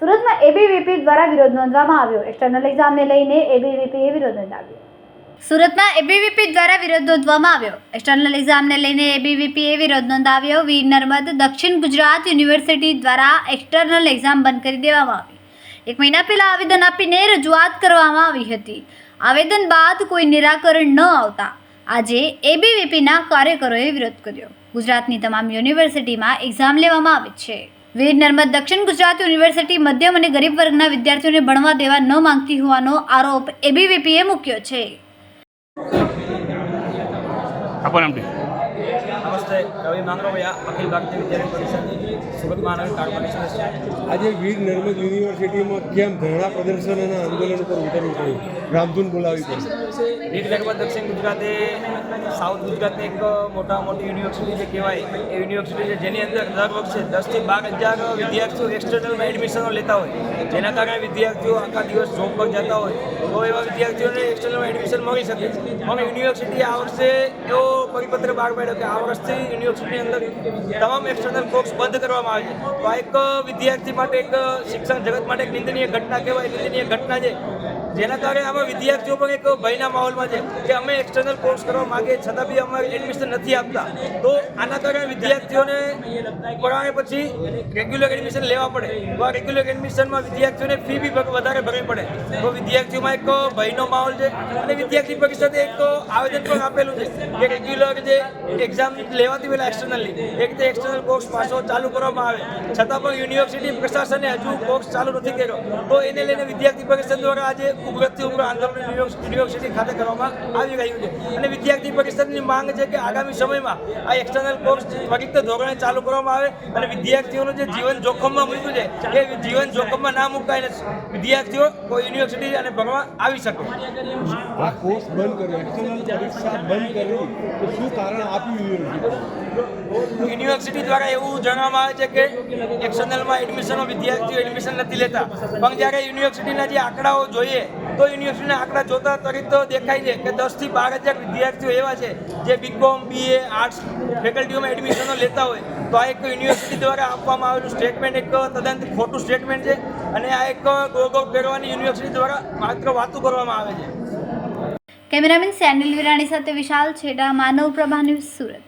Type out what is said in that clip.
સુરતમાં એબીવીપી દ્વારા વિરોધ નોંધવામાં આવ્યો. એક્સટર્નલ એક્ઝામને લઈને એબીવીપીએ વિરોધ નોંધાવ્યો. સુરતમાં એબીવીપી દ્વારા વિરોધ નોંધવામાં આવ્યો. એક્સટર્નલ એક્ઝામને લઈને એબીવીપીએ વિરોધ નોંધાવ્યો. વીર નર્મદ દક્ષિણ ગુજરાત યુનિવર્સિટી દ્વારા એક્સટર્નલ એક્ઝામ બંધ કરી દેવામાં આવી. એક મહિના પહેલા આવેદન આપીને રજૂઆત કરવામાં આવી હતી. આવેદન બાદ કોઈ નિરાકરણ ન આવતા. આજે એબીવીપીના કાર્યકરોએ વિરોધ કર્યો. ગુજરાતની તમામ યુનિવર્સિટીમાં એક્ઝામ લેવામાં આવે છે. વીર નર્મદ દક્ષિણ ગુજરાત યુનિવર્સિટી મધ્યમ અને ગરીબ વર્ગના વિદ્યાર્થીઓને ભણવા દેવા ન માંગતી હોવાનો આરોપ એબીવીપીએ મૂક્યો છે. નમસ્તે. રવિ માંગરોયા અખિલ ભારતીય વિદ્યાર્થી પરિષદ સુરત મહાનગર કાર્પોરેશન છે. આજે વીર નર્મદ યુનિવર્સિટીમાં કેમ ધરણા પ્રદર્શન અને આંદોલન પર ઉતરવું પડ્યું રામધૂન બોલાવી પડી વીર નર્મદ દક્ષિણ ગુજરાતે સાઉથ ગુજરાતની એક મોટા મોટી યુનિવર્સિટી જે કહેવાય એ યુનિવર્સિટી છે જેની અંદર લગભગ છે દસથી બાર હજાર વિદ્યાર્થીઓ એક્સટર્નલમાં એડમિશનો લેતા હોય. જેના કારણે વિદ્યાર્થીઓ આખા દિવસ જોબ પર જતા હોય. તો એવા વિદ્યાર્થીઓને એક્સટર્નલમાં એડમિશન મળી શકે. છે પણ યુનિવર્સિટી આ વર્ષે એવો પરિપત્ર બહાર પાડ્યો કે આ વર્ષથી યુનિવર્સિટીની અંદર તમામ એક્સટર્નલ કોર્સ બંધ કરવામાં આવે છે. તો આ એક વિદ્યાર્થી માટે એક શિક્ષણ જગત માટે એક નિંદનીય ઘટના કહેવાય, નિંદનીય ઘટના છે. જેના કારણે આમાં વિદ્યાર્થીઓ પણ એક ભયના માહોલમાં છે કે અમે એક્સટર્નલ કોર્સ કરવા માગીએ છતાં બી અમારે એડમિશન નથી આપતા. તો આના કારણે વિદ્યાર્થીઓને ભણાવે પછી રેગ્યુલર એડમિશન લેવા પડે. તો આ રેગ્યુલર એડમિશનમાં વિદ્યાર્થીઓને ફી બી વધારે ભરવી પડે. તો વિદ્યાર્થીઓમાં એક ભયનો માહોલ છે. અને વિદ્યાર્થી પરિષદે એક આવેદન પણ આપેલું છે કે રેગ્યુલર જે એક્ઝામ લેવાતી પહેલાં એક્સટર્નલની એક રીતે એક્સટર્નલ કોર્સ પાછો ચાલુ કરવામાં આવે. છતાં પણ યુનિવર્સિટી પ્રશાસને હજુ કોર્સ ચાલુ નથી કર્યો. તો એને લઈને વિદ્યાર્થી પરિષદ દ્વારા આજે ઉગ્રથી ઉગ્ર આંદોલન યુનિવર્સિટી ખાતે કરવામાં આવી રહ્યું છે. અને વિદ્યાર્થી પરિષદની માંગ છે કે આગામી સમયમાં આ એક્સટર્નલ કોર્સ ત્વરિત ધોરણે ચાલુ કરવામાં આવે અને વિદ્યાર્થીઓનું જે જીવન જોખમમાં મૂક્યું છે, એ જીવન જોખમમાં ના મુકાય વિદ્યાર્થીઓ કોઈ યુનિવર્સિટી અને ભણવા આવી શકે. આ કોર્સ બંધ કર્યો. એક્સટર્નલ બંધ કરી. શું કારણ આપ્યું યુનિવર્સિટી દ્વારા એવું જણાવવામાં આવે છે કે એક્સટર્નલમાં એડમિશનો વિદ્યાર્થીઓ એડમિશન નથી લેતા. પણ જ્યારે યુનિવર્સિટીના જે આંકડાઓ જોઈએ, તો યુનિવર્સિટીના આંકડા જોતા ત્વરિત તો દેખાય છે કે દસથી બાર હજાર વિદ્યાર્થીઓ એવા છે જે B Com B A arts ફેકલ્ટીઓમાં એડમિશનો લેતા હોય. તો આ એક યુનિવર્સિટી દ્વારા આપવામાં આવેલું સ્ટેટમેન્ટ એક તદ્દન ખોટું સ્ટેટમેન્ટ છે અને આ એક ગોગો ફેરવાની યુનિવર્સિટી દ્વારા માત્ર વાતો કરવામાં આવે છે. કેમેરામેન સેનિલ વિરાણી સાથે વિશાલ છેડા, માનવ પ્રભા ન્યૂઝ સુરત.